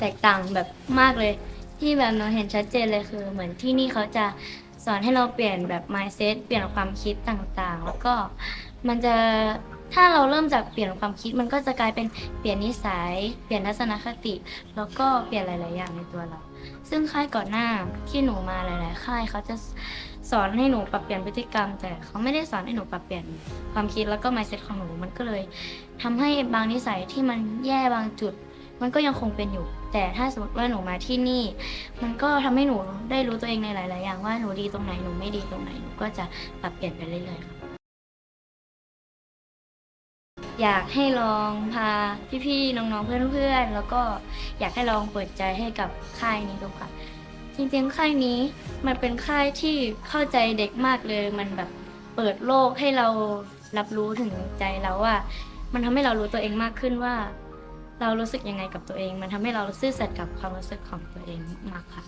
แตกต่างแบบมากเลย ที่แบบหนูเห็นชัดเจนเลยคือ เหมือนที่นี่เขาจะสอนให้เราเปลี่ยนแบบ mindset เปลี่ยนความคิดต่างๆ แล้วก็มันจะถ้าเราเริ่มจากเปลี่ยนความคิดมันก็จะกลายเป็นเปลี่ยนนิสัย เปลี่ยนทัศนคติ แล้วก็เปลี่ยนหลาย ๆ อย่างในตัวเรา ซึ่งค่ายก่อนหน้าที่หนูมาหลาย ๆ ค่ายเขาจะสอนให้หนูปรับเปลี่ยนพฤติกรรม แต่เขาไม่ได้สอนให้หนูปรับเปลี่ยนความคิดแล้วก็ mindset ของหนูมันก็เลยทำให้บางนิสัยที่มันแย่บางจุด มันก็ยังคงเป็นอยู่ แต่ถ้าสมมติว่าหนูมาที่นี่ มันก็ทำให้หนูได้รู้ตัวเองในหลาย ๆ อย่างว่าหนูดีตรงไหนหนูไม่ดีตรงไหนหนูก็จะปรับเปลี่ยนไปเรื่อย ๆ ค่ะ อยากให้ลองพาพี่ ๆ น้อง ๆ เพื่อน ๆ แล้วก็อยากให้ลองเปิดใจให้กับค่ายนี้ดูค่ะ จริง ๆ ค่ายนี้มันเป็นค่ายที่เข้าใจเด็กมากเลย มันแบบเปิดโลกให้เรารับรู้ถึงใจเราว่า มันทำให้เรารู้ตัวเองมากขึ้นว่า เรารู้สึกยังไงกับตัวเอง มันทำให้เราซื่อสัตย์กับความรู้สึกของตัวเองมากค่ะ